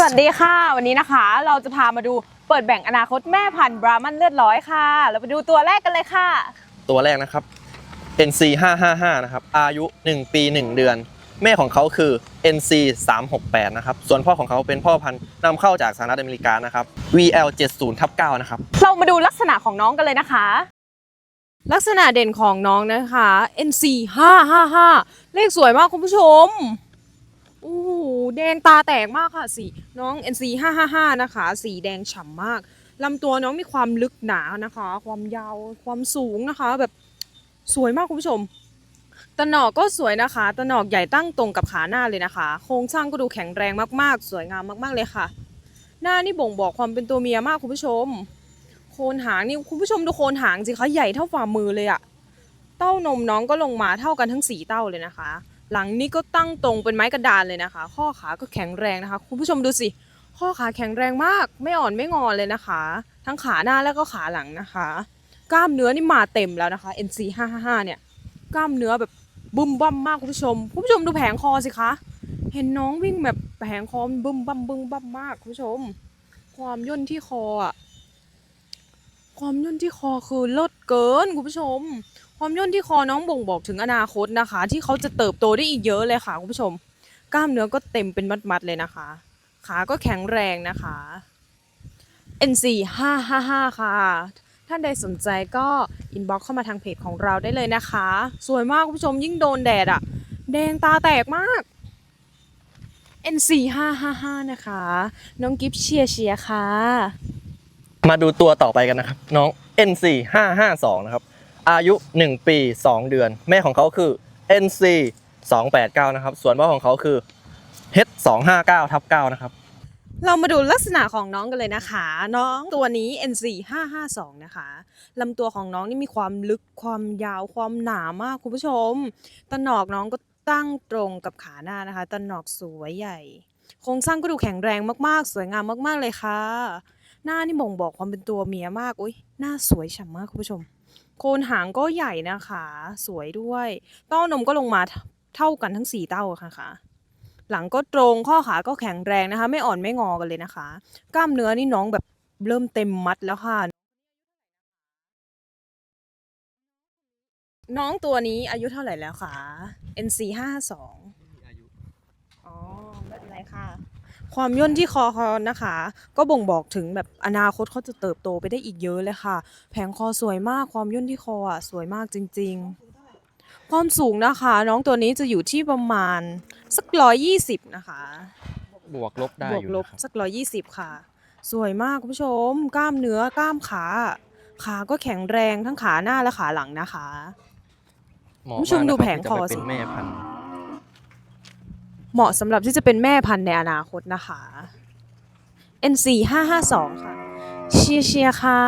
สวัสดีค่ะ วันนี้นะคะ เราจะพามาดูเปิดแบ่งอนาคตแม่พันธุ์บรามันเลือดร้อยค่ะ เราไปดูตัวแรกกันเลยค่ะ ตัวแรกนะครับ NC 555นะครับ อายุ 1 ปี 1 เดือน แม่ของเขาคือ NC 368นะครับ ส่วนพ่อของเขาเป็นพ่อพันธุ์นำเข้าจากสหรัฐอเมริกานะครับ VL 70ทับ9นะครับ เรามาดูลักษณะของน้องกันเลยนะคะ ลักษณะเด่นของน้องนะคะ NC 555เลขสวยมากคุณผู้ชม โอ้โหแดงตาแตกมากค่ะสีน้อง NC 555 นะคะ สีแดงฉ่ำมากลำตัวน้องมีความลึกหนานะคะ ความยาวความสูงนะคะ แบบสวยมากคุณผู้ชมตะหนอกก็สวยนะคะตะหนอกใหญ่ตั้งตรงกับขาหน้าเลยนะคะ โครงสร้างก็ดูแข็งแรงมากๆ สวยงามมากๆเลยค่ะ หน้านี่บ่งบอกความเป็นตัวเมียมากคุณผู้ชม โคนหางนี่คุณผู้ชมดูโคนหางสิคะใหญ่เท่าฝ่ามือเลยอะเต้านมน้องก็ลงมาเท่ากันทั้งสี่เต้าเลยนะคะ หลังนี่ก็ตั้งตรงเป็นไม้กระดานเลยนะคะ ข้อขาก็แข็งแรงนะคะ คุณผู้ชมดูสิ ข้อขาแข็งแรงมาก ไม่อ่อนไม่งอนเลยนะคะ ทั้งขาหน้าแล้วก็ขาหลังนะคะ กล้ามเนื้อนี่มาเต็มแล้วนะคะ NC 555เนี่ย กล้ามเนื้อแบบบึ้มบั้มมากคุณผู้ชม คุณผู้ชมดูแผงคอสิคะ เห็นน้องวิ่งแบบแผงคอมันบึ้มบั้มบึ้มบั้มมากคุณผู้ชม ความย่นที่คออะ ความย่นที่คอคือเลิศเกินคุณผู้ชม ความย่นที่คอน้องบ่งบอกถึงอนาคตนะคะ ที่เขาจะเติบโตได้อีกเยอะเลยค่ะคุณผู้ชม กล้ามเนื้อก็เต็มเป็นมัดๆเลยนะคะ ขาก็แข็งแรงนะคะ NC 555 ค่ะ ท่านใดสนใจก็อินบ็อกเข้ามาทางเพจของเราได้เลยนะคะ สวยมากคุณผู้ชมยิ่งโดนแดดอะแดงตาแตกมาก NC 555 นะคะ น้องกิฟเชียร์เชียร์ค่ะ มาดูตัวต่อไปกันนะครับ น้อง NC 552นะครับ อายุ 1 ปี 2 เดือน แม่ของเขาคือ NC 289นะครับ ส่วนพ่อของเขาคือ H 259ทับ9นะครับ เรามาดูลักษณะของน้องกันเลยนะคะ น้องตัวนี้ NC 552นะคะลำตัวของน้องนี่มีความลึกความยาวความหนามากคุณผู้ชมตะหนอกน้องก็ตั้งตรงกับขาหน้านะคะตะหนอกสวยใหญ่ โครงสร้างก็ดูแข็งแรงมากๆ สวยงามมาก ๆเลยค่ะ หน้านี่บ่งบอกความเป็นตัวเมียมากอุ้ยหน้าสวยฉ่ำมากคุณผู้ชม โคนหางก็ใหญ่นะคะ สวยด้วยเต้านมก็ลงมาเท่ากันทั้งสี่เต้าค่ะค่ะหลังก็ตรงข้อขาก็แข็งแรงนะคะ ไม่อ่อนไม่งอกันเลยนะคะ กล้ามเนื้อนี่น้องแบบเริ่มเต็มมัดแล้วค่ะ น้องตัวนี้อายุเท่าไหร่แล้วคะ NC 5 2อ๋อไม่เป็นไรค่ะ ความย่นที่คอเขานะคะ ก็บ่งบอกถึงแบบอนาคตเขาจะเติบโตไปได้อีกเยอะเลยค่ะ แผงคอสวยมากความย่นที่คออะสวยมากจริง ๆ ความสูงนะคะ น้องตัวนี้จะอยู่ที่ประมาณสักร้อยยี่สิบนะคะ บวกลบได้บวอกยู่ลบนะครับสักร้อยยี่สิบค่ะ สวยมากคุณผู้ชม กล้ามเนื้อกล้ามขา ขาก็แข็งแรงทั้งขาหน้าและขาหลังนะคะ เหมาะคุณผู้ชมากดูนะครับแผงคอที่จะไปสิ เป็นแม่พันธุ์ เหมาะสำหรับที่จะเป็นแม่พันธุ์ในอนาคตนะคะ NC 552ค่ะ เชียร์เชียร์ค่ะ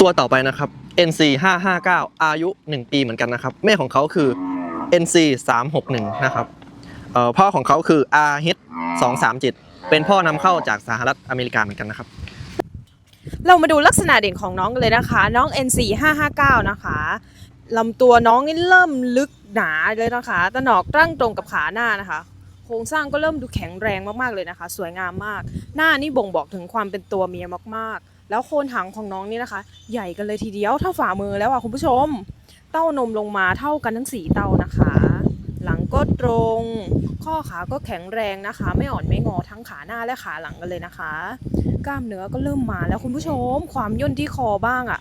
ตัวต่อไปนะครับ NC 559อายุ 1 ปีเหมือนกันนะครับ แม่ของเขาคือ NC 361นะครับพ่อของเขาคือ RH 237เป็นพ่อนำเข้าจากสหรัฐอเมริกาเหมือนกันนะครับ เรามาดูลักษณะเด่นของน้องกันเลยนะคะ น้อง NC 559นะคะลำตัวน้องนี่เริ่มลึกหนาเลยนะคะตะหนอกตั้งตรงกับขาหน้านะคะ โครงสร้างก็เริ่มดูแข็งแรงมากๆเลยนะคะ สวยงามมาก หน้านี่บ่งบอกถึงความเป็นตัวเมียมากๆ แล้วโคนหางของน้องนี่นะคะ ใหญ่กันเลยทีเดียวเท่าฝ่ามือแล้วอะคุณผู้ชม เต้านมลงมาเท่ากันทั้งสี่เต้านะคะ หลังก็ตรง ข้อขาก็แข็งแรงนะคะ ไม่อ่อนไม่งอทั้งขาหน้าและขาหลังกันเลยนะคะ กล้ามเนื้อก็เริ่มมาแล้วคุณผู้ชม ความย่นที่คอบ้างอะ่ะ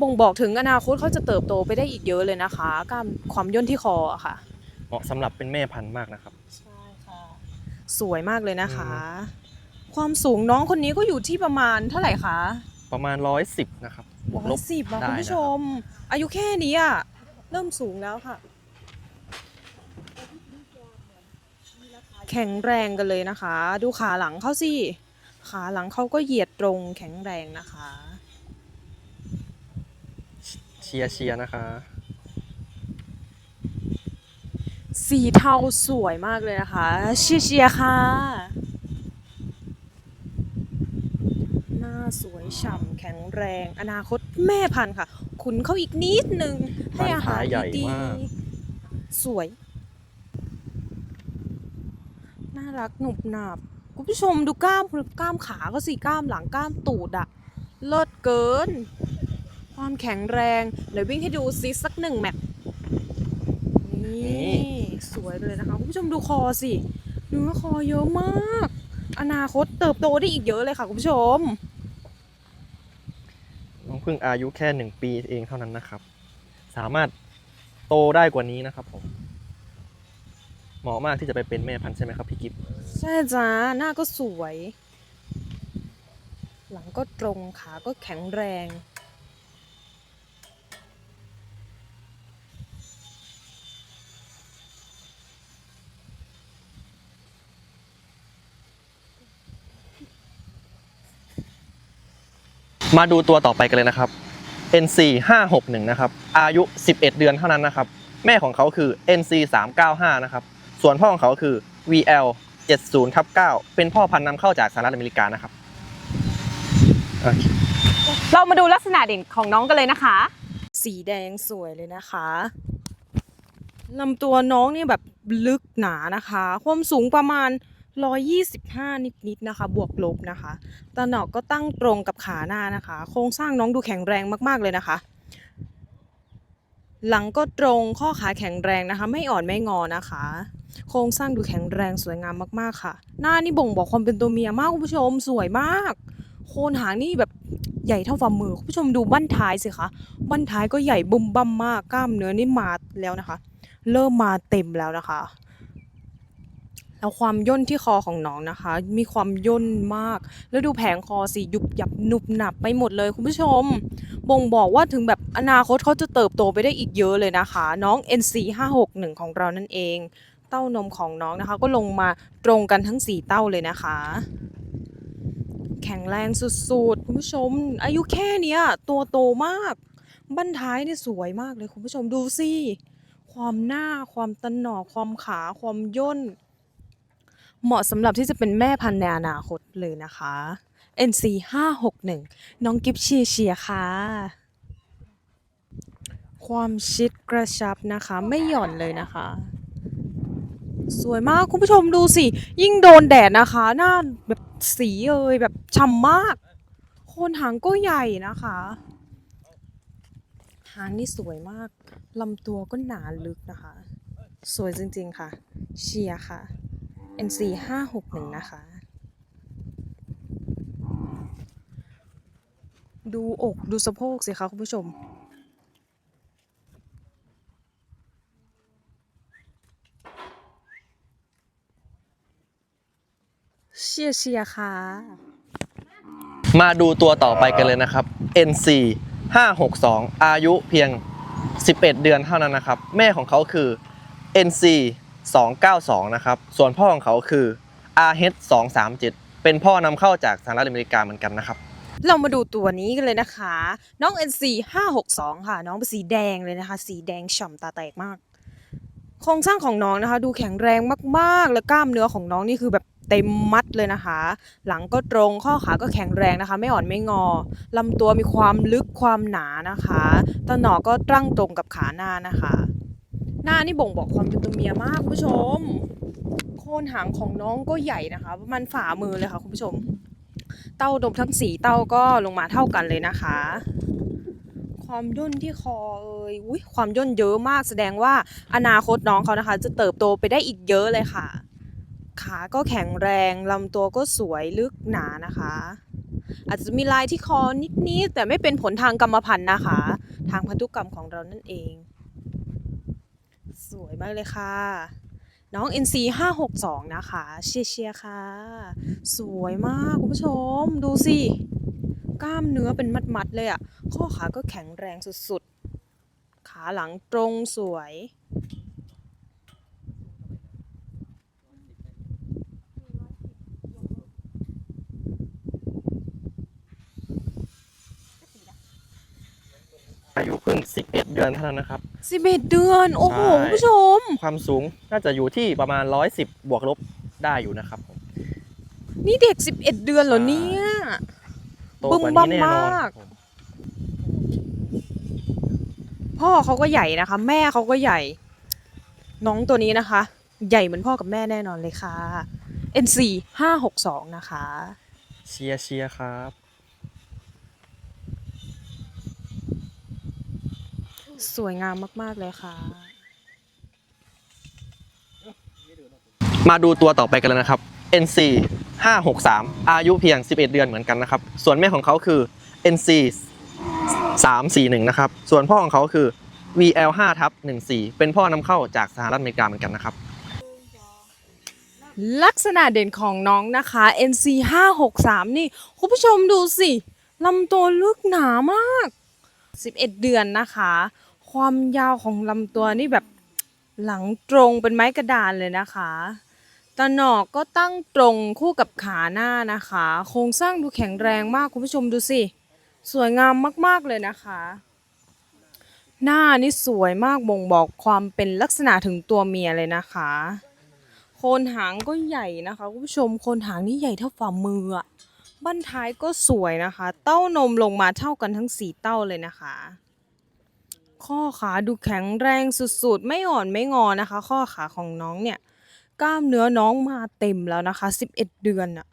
บ่งบอกถึงอนาคตเขาจะเติบโตไปได้อีกเยอะเลยนะคะ กล้ามความย่นที่คออะค่ะ เหมาะสำหรับเป็นแม่พันธุ์มากนะครับ ใช่ค่ะ สวยมากเลยนะคะ ความสูงน้องคนนี้ก็อยู่ที่ประมาณเท่าไหร่คะ ประมาณ 110 นะครับ บวกลร้อบยสิบอะได้คุณนะผู้คชรับมอายุแค่นี้อะเริ่มสูงแล้วค่ะ แข็งแรงกันเลยนะคะ ดูขาหลังเขาสิขาหลังเขาก็เหยียดตรงแข็งแรงนะคะ เชียร์เชียร์นะคะ สีเทาสวยมากเลยนะคะ เชียร์เชียร์ค่ะ หน้า สวยฉ่ำแข็งแรง อนาคตแม่พันธุ์ค่ะ ขุนเขาอีกนิดนึง ให้อาหารดีๆสวย น่ารักหนุบหนับคุณผู้ชมดูกล้ามกล้ามขาก็สิกล้ามหลังกล้ามตูดอะเลิศเกิน ความแข็งแรงเดี๋ยววิ่งให้ดูซิสักหนึ่งแมตช์นี่สวยเลยนะคะคุณผู้ชมดูคอสิเนื้อคอเยอะมาก อนาคตเติบโตได้อีกเยอะเลยค่ะคุณผู้ชม เพิ่งอายุแค่หนึ่งปีเองเท่านั้นนะครับ สามารถโตได้กว่านี้นะครับผม เหมาะมากที่จะไปเป็นแม่พันธุ์ใช่ไหมครับพี่กิฟต์ใช่จ้าหน้าก็สวย หลังก็ตรงขาก็แข็งแรง มาดูตัวต่อไปกันเลยนะครับ NC 561นะครับ อายุ 11 เดือนเท่านั้นนะครับ แม่ของเขาคือ NC 395นะครับ ส่วนพ่อของเขาคือ VL 70ทับ9เป็นพ่อพันธุ์นำเข้าจากสหรัฐอเมริกานะครับโอเคเรามาดูลักษณะเด่นของน้องกันเลยนะคะ สีแดงสวยเลยนะคะลำตัวน้องเนี่ยแบบลึกหนานะคะ ความสูงประมาณ 125 นิดๆนะคะ บวกลบนะคะตาหนอกก็ตั้งตรงกับขาหน้านะคะ โครงสร้างน้องดูแข็งแรงมากๆเลยนะคะ หลังก็ตรงข้อขาแข็งแรงนะคะ ไม่อ่อนไม่งอนะคะ โครงสร้างดูแข็งแรงสวยงามมากๆค่ะ หน้านี่บ่งบอกความเป็นตัวเมียมากคุณผู้ชมสวยมาก โคนหางนี่แบบใหญ่เท่าฝ่ามือคุณผู้ชมดูบั้นท้ายสิคะบั้นท้ายก็ใหญ่บุมบั่มมากกล้ามเนื้อนี่มาแล้วนะคะ เริ่มมาเต็มแล้วนะคะ แล้วความย่นที่คอของน้องนะคะ มีความย่นมาก แล้วดูแผงคอสิยุบยับหนุบหนับไปหมดเลยคุณผู้ชม บ่งบอกว่าถึงแบบอนาคตเขาจะเติบโตไปได้อีกเยอะเลยนะคะ น้อง NC 561 ของเรานั่นเอง เต้านมของน้องนะคะ ก็ลงมาตรงกันทั้ง 4 เต้าเลยนะคะ แข็งแรงสุดๆคุณผู้ชม อายุแค่เนี้ยตัวโตมากบั้นท้ายเนี่ยสวยมากเลยคุณผู้ชมดูสิความหน้าความตะหนอกความขาความย่น เหมาะสำหรับที่จะเป็นแม่พันธุ์ในอนาคตเลยนะคะ NC 561น้องกิฟเชียร์เชียร์ค่ะ ความชิดกระชับนะคะ ไม่หย่อนเลยนะคะ สวยมากคุณผู้ชมดูสิ ยิ่งโดนแดดนะคะ หน้าแบบสีเอ่ยแบบฉ่ำมาก โคนหางก็ใหญ่นะคะ หางนี่สวยมากลำตัวก็หนาลึกนะคะ สวยจริงๆค่ะ เชียร์ค่ะ NC 561นะคะ ดูอกดูสะโพกสิคะคุณผู้ชม เชียเชียค่ะ มาดูตัวต่อไปกันเลยนะครับ NC 562 อายุเพียง 11 เดือนเท่านั้นนะครับ แม่ของเขาคือ NC 292 นะครับ ส่วนพ่อของเขาคือ RH 237 เป็นพ่อนำเข้าจากสหรัฐอเมริกาเหมือนกันนะครับ เรามาดูตัวนี้กันเลยนะคะ น้อง NC 562 ค่ะ น้องเป็นสีแดงเลยนะคะ สีแดงฉ่ำตาแตกมาก โครงสร้างของน้องนะคะ ดูแข็งแรงมากๆ แล้วกล้ามเนื้อของน้องนี่คือแบบเต็มมัดเลยนะคะ หลังก็ตรงข้อขาก็แข็งแรงนะคะ ไม่อ่อนไม่งอลำตัวมีความลึกความหนานะคะตาหนอก็ตั้งตรงกับขาหน้านะคะ หน้านี่บ่งบอกความเป็นตัวเมียมากคุณผู้ชม โคนหางของน้องก็ใหญ่นะคะ ประมาณฝ่ามือเลยค่ะคุณผู้ชม เต้าดมทั้งสีเต้าก็ลงมาเท่ากันเลยนะคะ ความย่นที่คอเอ่ยอุ้ยความย่นเยอะมากแสดงว่าอนาคตน้องเขานะคะ จะเติบโตไปได้อีกเยอะเลยค่ะ ขาก็แข็งแรงลำตัวก็สวยลึกหนานะคะ อาจจะมีลายที่คอนิดๆแต่ไม่เป็นผลทางกรรมพันธุ์นะคะ ทางพันธุกรรมของเรานั่นเอง สวยมากเลยค่ะ น้อง NC 562 นะคะ เชียร์เชียร์ค่ะ สวยมากคุณผู้ชม ดูสิ กล้ามเนื้อเป็นมัดๆเลยอะ่ะ ข้อขาก็แข็งแรงสุดๆ ขาหลังตรงสวย อายุเพิ่ง 11 เดือนเท่านั้นนะครับ 11 เดือน โอ้โหใช่ คุณผู้ชม ความสูงน่าจะอยู่ที่ประมาณ 110 บวกลบได้อยู่นะครับผม นี่เด็ก 11 เดือนเหรอเนี่ย โตกว่านี้แน่นอนบึ้มบั่มมากครับผมพ่อเขาก็ใหญ่นะคะ แม่เขาก็ใหญ่ น้องตัวนี้นะคะ ใหญ่เหมือนพ่อกับแม่แน่นอนเลยค่ะ NC 562นะคะ เชียร์เชียร์ครับ สวยงามมากๆเลยค่ะ มาดูตัวต่อไปกันเลยนะครับ NC 563 อายุเพียง 11 เดือนเหมือนกันนะครับ ส่วนแม่ของเขาคือ NC 341 นะครับ ส่วนพ่อของเขาคือ VL 5ทับ14 เป็นพ่อนำเข้าจากสหรัฐอเมริกาเหมือนกันนะครับ ลักษณะเด่นของน้องนะคะ NC 563 นี่ คุณผู้ชมดูสิลำตัวลึกหนามาก 11 เดือนนะคะ ความยาวของลำตัวนี่แบบหลังตรงเป็นไม้กระดานเลยนะคะตะหนอกก็ตั้งตรงคู่กับขาหน้านะคะ โครงสร้างดูแข็งแรงมากคุณผู้ชมดูสิ สวยงามมาก ๆ เลยนะคะ หน้านี่สวยมากบ่งบอกความเป็นลักษณะถึงตัวเมียเลยนะคะ โคนหางก็ใหญ่นะคะคุณผู้ชมโคนหางนี่ใหญ่เท่าฝ่ามืออะบั้นท้ายก็สวยนะคะ เต้านมลงมาเท่ากันทั้งสี่เต้าเลยนะคะ ข้อขาดูแข็งแรงสุดๆ ไม่อ่อนไม่งอนะคะ ข้อขาของน้องเนี่ย กล้ามเนื้อน้องมาเต็มแล้วนะคะ 11 เดือนอะ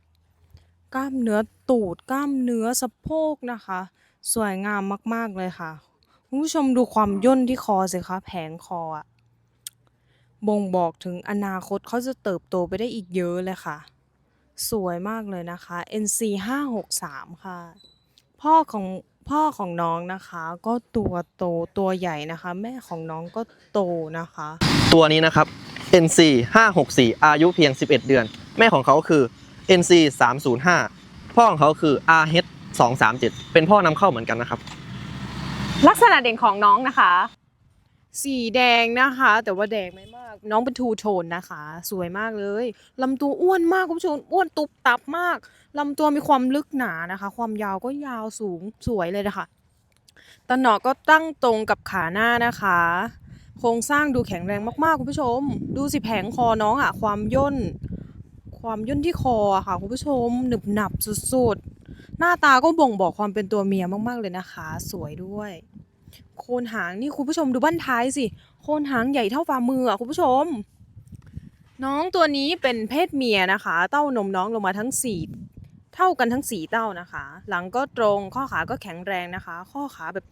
กล้ามเนื้อตูดกล้ามเนื้อสะโพกนะคะ สวยงามมากๆเลยค่ะคุณผู้ชมดูความย่นที่คอสิคะแผงคออะบ่งบอกถึงอนาคตเขาจะเติบโตไปได้อีกเยอะเลยค่ะ สวยมากเลยนะคะ NC 563ค่ะ พ่อของ พ่อของน้องนะคะ ก็ตัวโตตัวใหญ่นะคะ แม่ของน้องก็โตนะคะ ตัวนี้นะครับ NC 564 อายุเพียง 11 เดือน แม่ของเขาคือ NC 305 พ่อของเขาคือ RH 237 เป็นพ่อนำเข้าเหมือนกันนะครับ ลักษณะเด่นของน้องนะคะ สีแดงนะคะ แต่ว่าแดงไม่มาก น้องเป็นทูโทนนะคะ สวยมากเลยลำตัวอ้วนมากคุณผู้ชมอ้วนตุบตับมากลำตัวมีความลึกหนานะคะ ความยาวก็ยาวสูงสวยเลยนะคะตะหนอกก็ตั้งตรงกับขาหน้านะคะ โครงสร้างดูแข็งแรงมากๆคุณผู้ชม ดูสิแผงคอน้องอะความย่น ความย่นที่คอค่ะคุณผู้ชมหนึบหนับสุดๆ หน้าตาก็บ่งบอกความเป็นตัวเมียมากๆเลยนะคะ สวยด้วย โคนหางนี่คุณผู้ชมดูบั้นท้ายสิ โคนหางใหญ่เท่าฝ่ามืออะคุณผู้ชม น้องตัวนี้เป็นเพศเมียนะคะ เต้านมน้องลงมาทั้งสี่เท่ากันทั้งสี่เต้านะคะ หลังก็ตรงข้อขาก็แข็งแรงนะคะ ข้อขาแบบ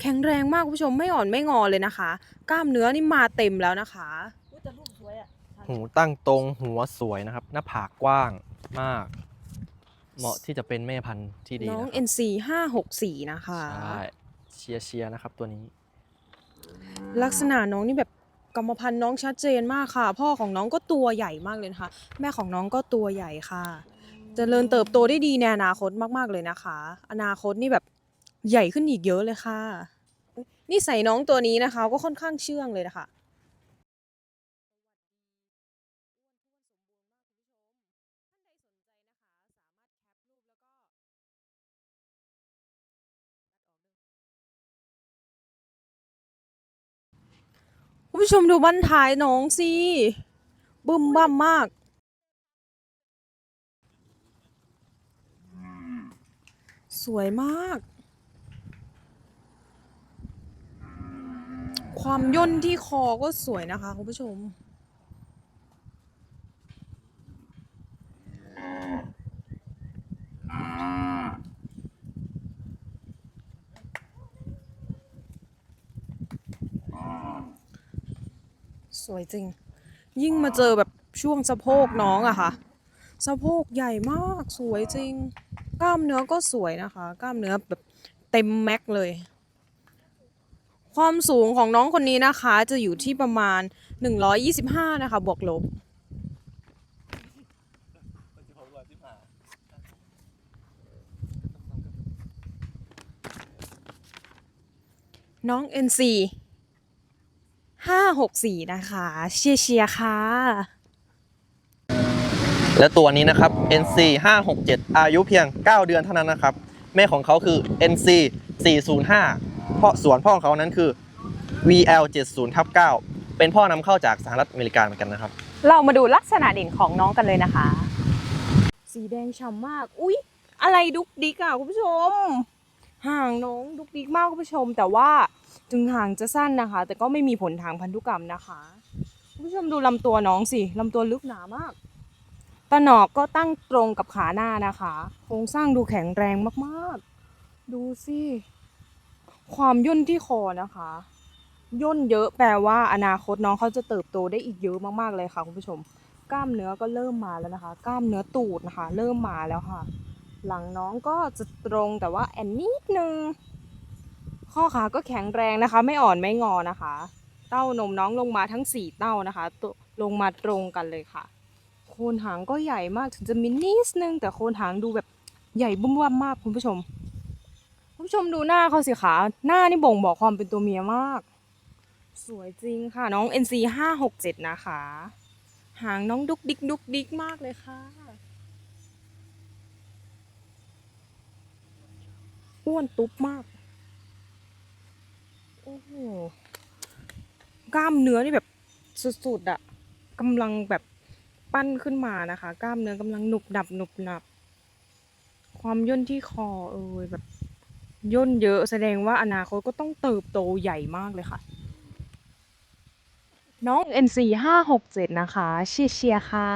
แข็งแรงมากคุณผู้ชมไม่อ่อนไม่งอเลยนะคะ กล้ามเนื้อนี่มาเต็มแล้วนะคะหูตั้งตรงหัวสวยนะครับ หน้าผากกว้างมาก เหมาะที่จะเป็นแม่พันธุ์ที่ดีน้องนะครับ NC 564นะคะใช่ เชียร์เชียร์นะครับตัวนี้ ลักษณะน้องนี่แบบกรรมพันธุ์น้องชัดเจนมากค่ะ พ่อของน้องก็ตัวใหญ่มากเลยนะคะ แม่ของน้องก็ตัวใหญ่ค่ะจเจริญเติบโตได้ดีในอนาคตมาก ๆ เลยนะคะ อนาคตนี่แบบใหญ่ขึ้นอีกเยอะเลยค่ะนี่ใส่น้องตัวนี้นะคะ ก็ค่อนข้างเชื่องเลยนะคะ คุณผู้ชมดูบั้นท้ายน้องสิบึ้มบ้ามมาก สวยมาก ความย่นที่คอก็สวยนะคะคุณผู้ชม สวยจริง ยิ่งมาเจอแบบช่วงสะโพกน้องอะค่ะ สะโพกใหญ่มากสวยจริง กล้ามเนื้อก็สวยนะคะ กล้ามเนื้อแบบเต็มแม็กเลย ความสูงของน้องคนนี้นะคะ จะอยู่ที่ประมาณ 125 นะคะ บวกลบน้อง NC 564 นะคะเชียร์เชียร์ค่ะ และตัวนี้นะครับ NC 567 อายุเพียง 9 เดือนเท่านั้นนะครับ แม่ของเขาคือ NC 405พ่อส่วนพ่อของเขานั้นคือ VL 70ทับ9เป็นพ่อนำเข้าจากสหรัฐอเมริกาเหมือนกันนะครับ เรามาดูลักษณะเด่นของน้องกันเลยนะคะ สีแดงฉ่ำมาก อุ๊ย อะไรดุกดิกอะคุณผู้ชม ห่างน้องดุกดิกมากคุณผู้ชมแต่ว่า ถึงห่างจะสั้นนะคะ แต่ก็ไม่มีผลทางพันธุกรรมนะคะคุณผู้ชมดูลำตัวน้องสิลำตัวลึกหนามากตะหนอกก็ตั้งตรงกับขาหน้านะคะ โครงสร้างดูแข็งแรงมากๆ ดูสิความย่นที่คอนะคะ ย่นเยอะแปลว่าอนาคตน้องเขาจะเติบโตได้อีกเยอะมากๆเลยค่ะคุณผู้ชม กล้ามเนื้อก็เริ่มมาแล้วนะคะ กล้ามเนื้อตูดนะคะ เริ่มมาแล้วค่ะ หลังน้องก็จะตรงแต่ว่าแอนนิดนึง ข้อขาก็แข็งแรงนะคะ ไม่อ่อนไม่งอนะคะ เต้านมน้องลงมาทั้งสี่เต้านะคะลงมาตรงกันเลยค่ะ โคนหางก็ใหญ่มากถึงจะมินิดนึง แต่โคนหางดูแบบใหญ่บุ้มว่ามากคุณผู้ชม คุณผู้ชมดูหน้าเขาสิคะหน้านี่บ่งบอกความเป็นตัวเมียมาก สวยจริงค่ะน้อง NC ห้าหกเจ็ดนะคะ หางน้องดุกดิกดุกดิกมากเลยค่ะอ้วนตุ๊บมาก โอ้โหกล้ามเนื้อนี่แบบสุดๆอะกำลังแบบปั้นขึ้นมานะคะ กล้ามเนื้อกำลังหนุบหนับหนุบหนับ ความย่นที่คอเอยแบบย่นเยอะแสดงว่าอนาคตก็ต้องเติบโตใหญ่มากเลยค่ะ น้อง NC ห้าหกเจ็ดนะคะเชียร์เชียร์ค่ะ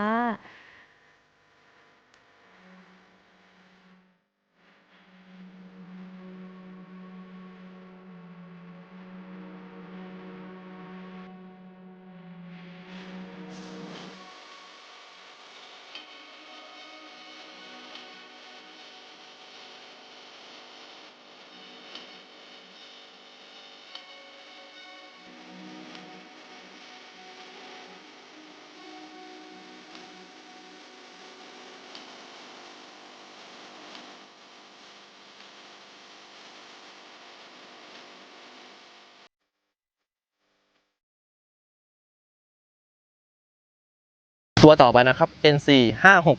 ตัวต่อไปนะครับ NC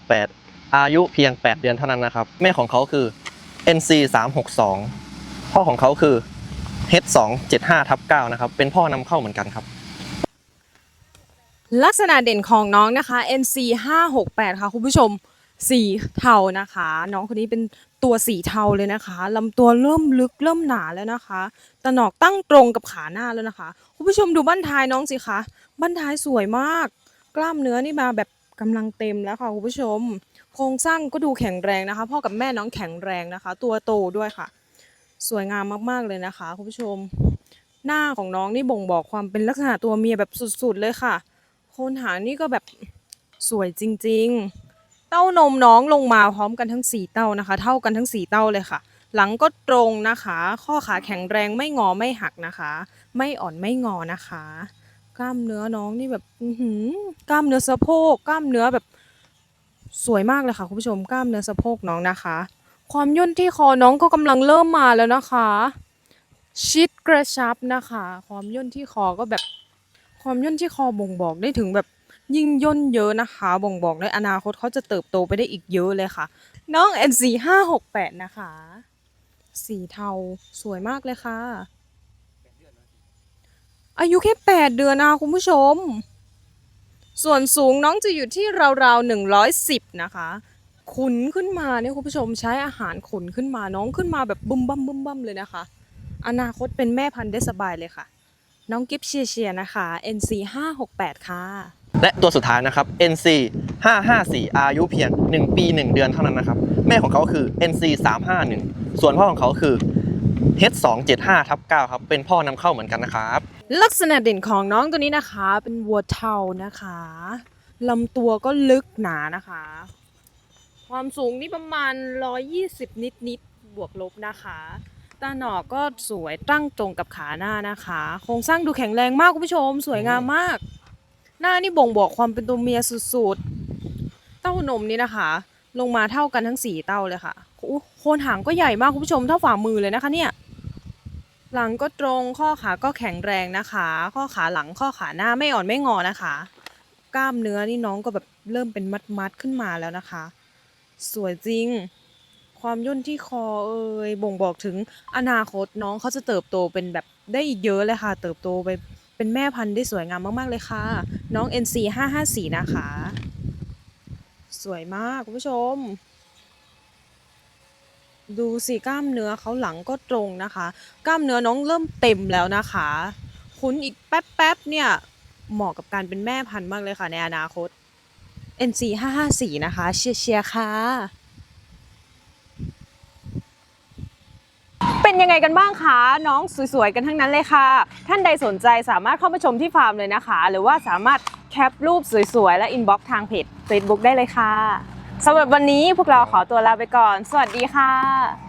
568อายุเพียง 8 เดือนเท่านั้นนะครับ แม่ของเขาคือ NC 362พ่อของเขาคือ H 2 7 5ทับ9นะครับ เป็นพ่อนำเข้าเหมือนกันครับ ลักษณะเด่นของน้องนะคะ NC 568ค่ะคุณผู้ชม สีเทานะคะ น้องคนนี้เป็นตัวสีเทาเลยนะคะลำตัวเริ่มลึกเริ่มหนาแล้วนะคะตะหนอกตั้งตรงกับขาหน้าแล้วนะคะ คุณผู้ชมดูบั้นท้ายน้องสิคะบั้นท้ายสวยมาก กล้ามเนื้อนี่มาแบบกำลังเต็มแล้วค่ะคุณผู้ชม โครงสร้างก็ดูแข็งแรงนะคะ พ่อกับแม่น้องแข็งแรงนะคะ ตัวโตด้วยค่ะ สวยงามมากๆเลยนะคะคุณผู้ชม หน้าของน้องนี่บ่งบอกความเป็นลักษณะตัวเมียแบบสุดๆเลยค่ะโคนหางนี่ก็แบบสวยจริง ๆ เต้านมน้องลงมาพร้อมกันทั้งสี่เต้านะคะ เท่ากันทั้งสี่เต้าเลยค่ะ หลังก็ตรงนะคะ ข้อขาแข็งแรงไม่งอไม่หักนะคะ ไม่อ่อนไม่งอนะคะ กล้ามเนื้อน้องนี่แบบอือหืกล้ามเนื้อสะโพกกล้ามเนื้อแบบสวยมากเลยค่ะคุณผู้ชมกล้ามเนื้อสะโพกน้องนะคะ ความย่นที่คอน้องก็กำลังเริ่มมาแล้วนะคะ ชิดกระชับนะคะ ความย่นที่คอก็แบบ ความย่นที่คอบ่งบอกได้ถึงแบบยิ่งย่นเยอะนะคะ บ่งบอกในอนาคตเขาจะเติบโตไปได้อีกเยอะเลยค่ะ น้อง NC ห้าหกแปดนะคะ สีเทาสวยมากเลยค่ะ อายุแค่แปดเดือนนะคะคุณผู้ชม ส่วนสูงน้องจะอยู่ที่ราวๆหนึ่งร้อยสิบนะคะ ขุนขึ้นมาเนี่ยคุณผู้ชมใช้อาหารขุนขึ้นมาน้องขึ้นมาแบบบึ้มบั้มบึ้มบัมเลยนะคะ อนาคตเป็นแม่พันธุ์ได้สบายเลยค่ะ น้องกิฟเชียเชียนะคะ NC 568ค่ะ และตัวสุดท้ายนะครับ NC 554 อายุเพียง 1 ปี 1 เดือนเท่านั้นนะครับ แม่ของเขาคือ NC 351 ส่วนพ่อของเขาคือ H 2 7 5 ทับ9ครับ เป็นพ่อนำเข้าเหมือนกันนะครับ ลักษณะเด่นของน้องตัวนี้นะคะ เป็นวัวเทานะคะลำตัวก็ลึกหนานะคะ ความสูงนี่ประมาณ 120 นิดนิดบวกลบนะคะตาหนอกก็สวยตั้งตรงกับขาหน้านะคะ โครงสร้างดูแข็งแรงมากคุณผู้ชม สวยงามมาก หน้านี่บ่งบอกความเป็นตัวเมียสุดๆ เต้านมนี่นะคะ ลงมาเท่ากันทั้งสี่เต้าเลยค่ะอู้โคนหางก็ใหญ่มากคุณผู้ชมเท่าฝ่ามือเลยนะคะเนี่ย หลังก็ตรงข้อขาก็แข็งแรงนะคะ ข้อขาหลังข้อขาหน้าไม่อ่อนไม่งอนะคะ กล้ามเนื้อนี่น้องก็แบบเริ่มเป็นมัดๆขึ้นมาแล้วนะคะ สวยจริง ความย่นที่คอเอ่ยบ่งบอกถึงอนาคตน้องเขาจะเติบโตเป็นแบบได้อีกเยอะเลยค่ะ เติบโตไปเป็นแม่พันธุ์ได้สวยงามมากๆเลยค่ะ น้อง NC 554นะคะ สวยมากคุณผู้ชม ดูสิกล้ามเนื้อเขาหลังก็ตรงนะคะ กล้ามเนื้อน้องเริ่มเต็มแล้วนะคะ คุ้นอีกแป๊บๆเนี่ยเหมาะกับการเป็นแม่พันธุ์มากเลยค่ะในอนาคต NC 554นะคะ เชียร์เชียร์ค่ะเป็นยังไงกันบ้างคะ น้องสวยๆกันทั้งนั้นเลยค่ะ ท่านใดสนใจสามารถเข้ามาชมที่ฟาร์มเลยนะคะ หรือว่าสามารถแคปรูปสวยๆ และอินบ็อกซ์ทางเพจ Facebook ได้เลยค่ะ สำหรับวันนี้พวกเราขอตัวลาไปก่อน สวัสดีค่ะ